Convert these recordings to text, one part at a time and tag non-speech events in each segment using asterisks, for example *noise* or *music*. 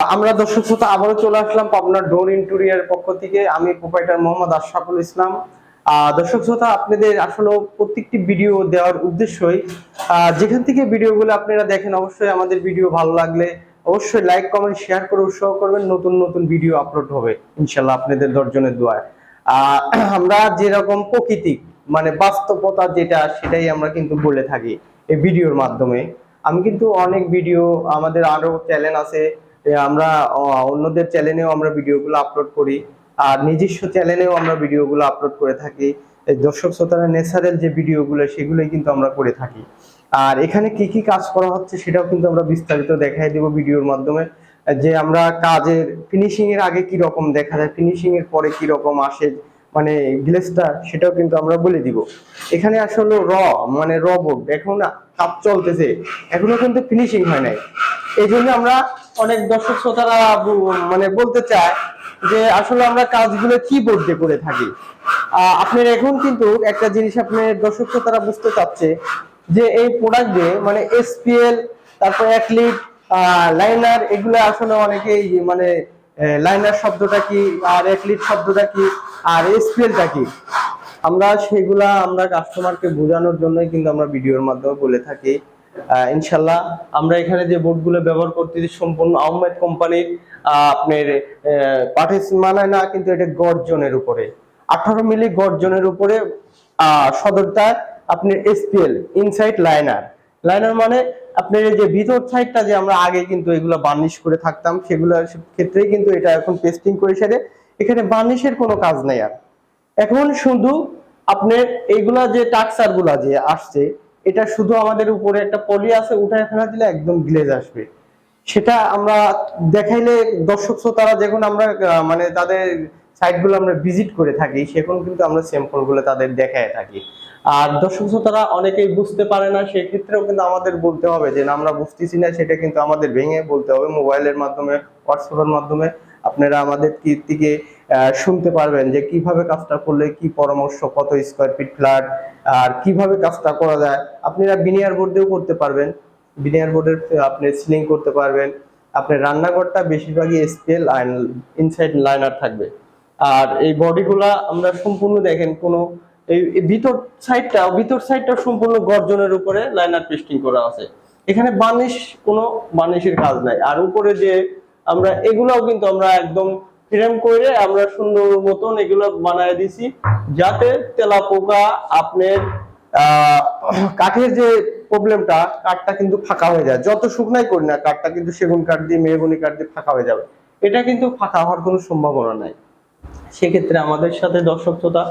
আমরা দর্শক শ্রোতা আবারও চলে আসলাম পাবনার ডোর ইন্টুরিয়ার পক্ষ থেকে। আমি প্রোপাইটার মোহাম্মদ আশরাফুল ইসলাম। দর্শক শ্রোতা আপনাদের আসলে প্রত্যেকটি ভিডিও দেওয়ার উদ্দেশ্যই যেখান থেকে ভিডিওগুলো আপনারা দেখেন অবশ্যই আমাদের ভিডিও ভালো লাগলে অবশ্যই লাইক কমেন্ট শেয়ার করে উৎসাহ করবেন। নতুন নতুন ভিডিও আপলোড হবে ইনশাল্লাহ আপনাদের দর্জনের দোয়ায়। আহ, আমরা যেরকম প্রকৃতিক মানে বাস্তবতা যেটা সেটাই আমরা কিন্তু বলে থাকি এই ভিডিওর মাধ্যমে। আমি কিন্তু অনেক ভিডিও আমাদের আরও চ্যানেল আছে আমরা অন্যদের চ্যানেলেও আমরা ভিডিওগুলো আপলোড করি, আর নিজস্ব চ্যানেলেও আমরা ভিডিওগুলো আপলোড করে থাকি। দর্শক শ্রোতারা ন্যাচারাল যে ভিডিওগুলো সেগুলোই কিন্তু আমরা করে থাকি। আর এখানে কি কি কাজ করা হচ্ছে, সেটাও কিন্তু আমরা বিস্তারিত দেখাই দেব ভিডিওর মাধ্যমে। যে আমরা কাজের ফিনিশিং এর আগে কি রকম দেখা যায় ফিনিশিং এর পরে কি রকম আসে মানে গ্লেসটা সেটাও কিন্তু আমরা বলে দিব। এখানে আসলে র মানে র বোর্ড এখন কাজ চলতেছে। এখনও কিন্তু ফিনিশিং হয় নাই। এই জন্য আমরা অনেক দর্শক শ্রোতারা মানে বলতে চায় যে আসলে আমরা কাজগুলো কি বোর্ড করে থাকি। আপনার এখন কিন্তু একটা জিনিস আপনি দর্শক শ্রোতারা বুঝতে চাচ্ছে যে এই প্রোডাক্ট দিয়ে মানে এসপিএল তারপর অ্যাকলিট লাইনার এগুলো আসলে অনেকেই মানে লাইনার শব্দটা কি আর অ্যাথলিট শব্দটা কি আর এসপিএলটা কি? আমরা সেগুলা আমরা কাস্টমারকে বোঝানোর জন্যই কিন্তু আমরা ভিডিওর মাধ্যমে বলে থাকি। ইনশাল্লাহ আমরা এখানে যে বোর্ডগুলো ব্যবহার করতেছি সম্পূর্ণ আহমেদ কোম্পানির আপনার পাঠিস মানায় না, কিন্তু এটা গর্জনের উপরে। আঠারো মিলি গর্জনের উপরে সদরটা আপনার এসপিএল ইনসাইড লাইনার লাইনার মানে আপনার যে ভিতর সাইডটা যে আমরা আগে কিন্তু এগুলো বার্নিশ করে থাকতাম সেগুলোর ক্ষেত্রে কিন্তু এটা এখন পেস্টিং করে সেরে এখানে বার্নিশের কোনো কাজ নেই আর। এখন শুধু আপনার এইগুলা যে টাক্সারগুলা যে আসছে এটা শুধু আমাদের উপরে একটা পলি আছে, উঠায় ফেলা দিলে একদম গ্লেজ আসবে। সেটা আমরা দেখাইলে দর্শক শ্রোতারা যখন আমরা মানে তাদের সাইটগুলো আমরা ভিজিট করে থাকি সেখন কিন্তু আমরা স্যাম্পলগুলো তাদের দেখায় থাকি। আর দর্শক শ্রোতারা অনেকেই বুঝতে পারে না, সেক্ষেত্রেও কিন্তু আমাদের বলতে হবে যে না, আমরা বুঝতেছি না, সেটা কিন্তু আমাদের ভেঙে বলতে হবে। মোবাইলের মাধ্যমে হোয়াটসঅ্যাপের মাধ্যমে আপনারা আমাদের থেকে শুনতে পারবেন যে কীভাবে কাজটা করলে কি পরামর্শ, কত স্কোয়ার ফিট ফ্ল্যাট আর কীভাবে কাজটা করা যায়? আপনারা বিনিয়ার বোর্ড দিয়েও করতে পারবেন। বিনিয়ার বোর্ডের আপনি সিলিং করতে পারবেন। আপনার রান্নাঘরটা বেশিরভাগই এসপিএল ইনসাইড লাইনার থাকবে। আর এই বডিগুলা আমরা সম্পূর্ণ দেখেন, কোনো এই ভিতর সাইডটা ভিতর সাইডটা সম্পূর্ণ গর্জনের উপরে লাইনার পেস্টিং করা আছে। এখানে বার্নিশ কোনো বার্নিশের কাজ নাই। আর উপরে যে আমরা, এগুলাও কিন্তু আমরা একদম ফ্রেম করে আমরা সুন্দর মতন এগুলো বানায় দিছি। যাতে তেলা পোকা আপনার কাঠের যে প্রবলেমটা, কাঠটা কিন্তু ফাঁকা হয়ে যায়। যত শুকনাই করি না, কাঠটা কিন্তু সেগুন কাঠ দিয়ে, মেহগুনি কাঠ দিয়ে ফাঁকা হয়ে যাবে। এটা কিন্তু ফাঁকা হওয়ার কোনো সম্ভাবনা নাই। সেক্ষেত্রে আমাদের সাথে দর্শক শ্রোতা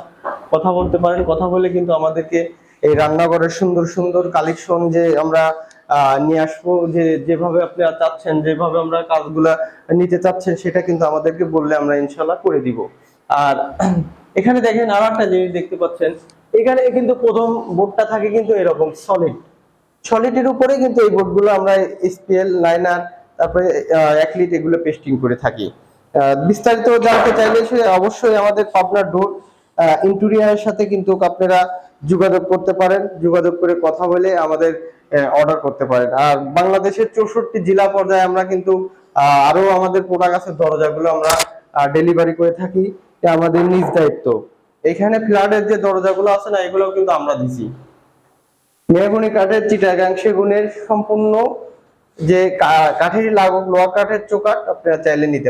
কথা বলতে পারেন। কথা বলে কিন্তু আমাদেরকে এই রান্নাঘরের সুন্দর সুন্দর কালেকশন যে আমরা নিয়ে আসব, যে যেভাবে আপনি চাচ্ছেন, যেভাবে আমরা কাজগুলা নিতে চাচ্ছেন, সেটা কিন্তু আমাদেরকে বললে আমরা ইনশাল্লাহ করে দিব। আর *clears throat* এখানে দেখেন আর একটা জিনিস দেখতে পাচ্ছেন, এখানে কিন্তু প্রথম বোর্ডটা থাকে কিন্তু এরকম সলিড সলিডের উপরে কিন্তু এই বোর্ডগুলো আমরা এসপিএল লাইনার তারপরে অ্যাকলিট এগুলো পেস্টিং করে থাকি। বিস্তারিত জানতে চাইলে অবশ্যই আমাদের পাবনা ডোর ইন্টেরিয়ারের সাথে কিন্তু আপনারা যোগাযোগ করতে পারেন। যোগাযোগ করে কথা বলে আমাদের অর্ডার করতে পারেন। আর বাংলাদেশের চৌষট্টি জেলা পর্যায়ে আমরা কিন্তু আরও আমাদের প্রোডাক্ট আছে, দরজাগুলো আমরা ডেলিভারি করে থাকি। এটা আমাদের নিজ দায়িত্ব। এখানে ফ্ল্যাটের যে দরজাগুলো আছে না এগুলো কিন্তু আমরা দিছি। মেহগুনি কাঠের, চিটাগাং সেগুনের সম্পূর্ণ যে কাঠের লাগক লোহা কাঠের চোকাট আপনারা চাইলে নিতে